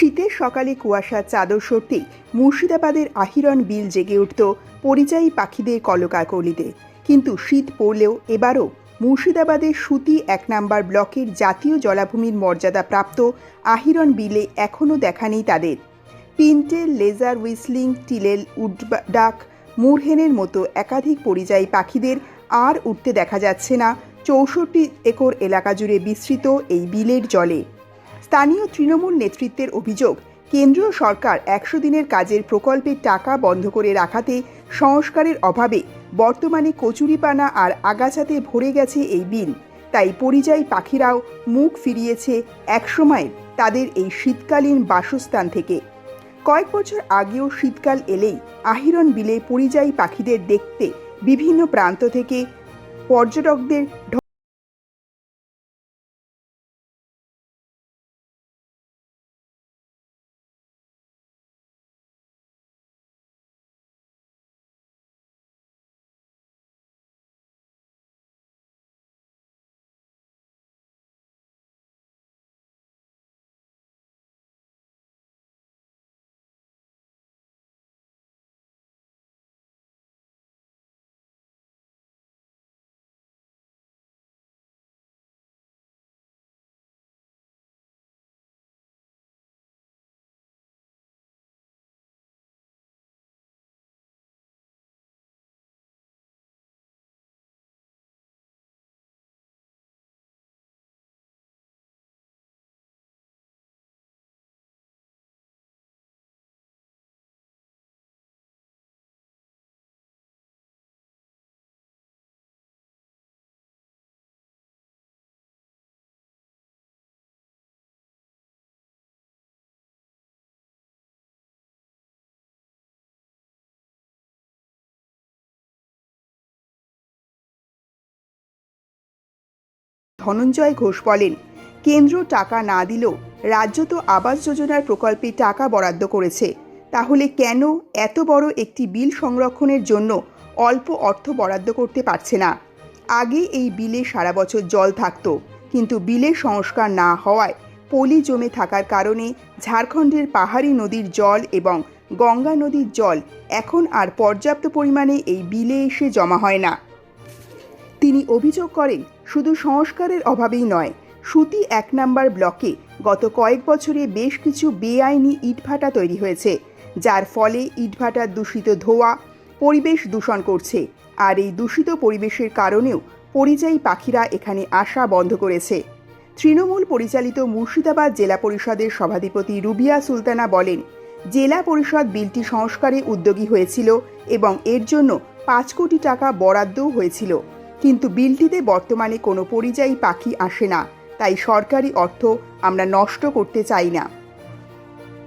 শীতের সকালে কুয়াশার চাদর সরতেই মুর্শিদাবাদের আহিরন বিল জেগে উঠত পরিযায়ী পাখিদের কলকাকলিতে। কিন্তু শীত পড়লেও এবারও মুর্শিদাবাদের সুতি এক নাম্বার ব্লকের জাতীয় জলাভূমির মর্যাদা প্রাপ্ত আহিরন বিলে এখনও দেখা নেই তাদের। পিন্টেল লেজার হুইসলিং, টিলেল উডডাক মুরহেনের মতো একাধিক পরিযায়ী পাখিদের আর উঠতে দেখা যাচ্ছে না। চৌষট্টি একর এলাকা জুড়ে বিস্তৃত এই বিলের জলে। স্থানীয় তৃণমূল নেতৃত্বের অভিযোগ, কেন্দ্রীয় সরকার একশো দিনের কাজের প্রকল্পের টাকা বন্ধ করে রাখাতে সংস্কারের অভাবে বর্তমানে কচুরিপানা আর আগাছাতে ভরে গেছে এই বিল। তাই পরিযায়ী পাখিরাও মুখ ফিরিয়েছে একসময়ের তাদের এই শীতকালীন বাসস্থান থেকে। কয়েক বছর আগেও শীতকাল এলেই আহিরন বিলে পরিযায়ী পাখিদের দেখতে বিভিন্ন প্রান্ত থেকে পর্যটকদের ধনঞ্জয় ঘোষ বলেন, কেন্দ্র টাকা না দিলেও রাজ্য তো আবাস যোজনার প্রকল্পে টাকা বরাদ্দ করেছে। তাহলে কেন এত বড় একটি বিল সংরক্ষণের জন্য অল্প অর্থ বরাদ্দ করতে পারছে না? আগে এই বিলে সারা বছর জল থাকতো, কিন্তু বিলের সংস্কার না হওয়ায় পলি জমে থাকার কারণে ঝাড়খণ্ডের পাহাড়ি নদীর জল এবং গঙ্গা নদীর জল এখন আর পর্যাপ্ত পরিমাণে এই বিলে এসে জমা হয় না। তিনি অভিযোগ করেন, শুধু সংস্কারের অভাবেই নয়, সুতি এক নাম্বার ব্লকে গত কয়েক বছরে বেশ কিছু বেআইনি ইটভাটা তৈরি হয়েছে, যার ফলে ইটভাটার দূষিত ধোঁয়া, পরিবেশ দূষণ করছে, আর এই দূষিত পরিবেশের কারণেও পরিযায়ী পাখিরা এখানে আসা বন্ধ করেছে। তৃণমূল পরিচালিত মুর্শিদাবাদ জেলা পরিষদের সভাধিপতি রুবিয়া সুলতানা বলেন, জেলা পরিষদ বিলটি সংস্কারে উদ্যোগী হয়েছিল এবং এর জন্য পাঁচ কোটি টাকা বরাদ্দও হয়েছিল। কিন্তু বিলটিতে বর্তমানে কোনো পরিযায়ী পাখি আসে না, তাই সরকারি অর্থ আমরা নষ্ট করতে চাই না।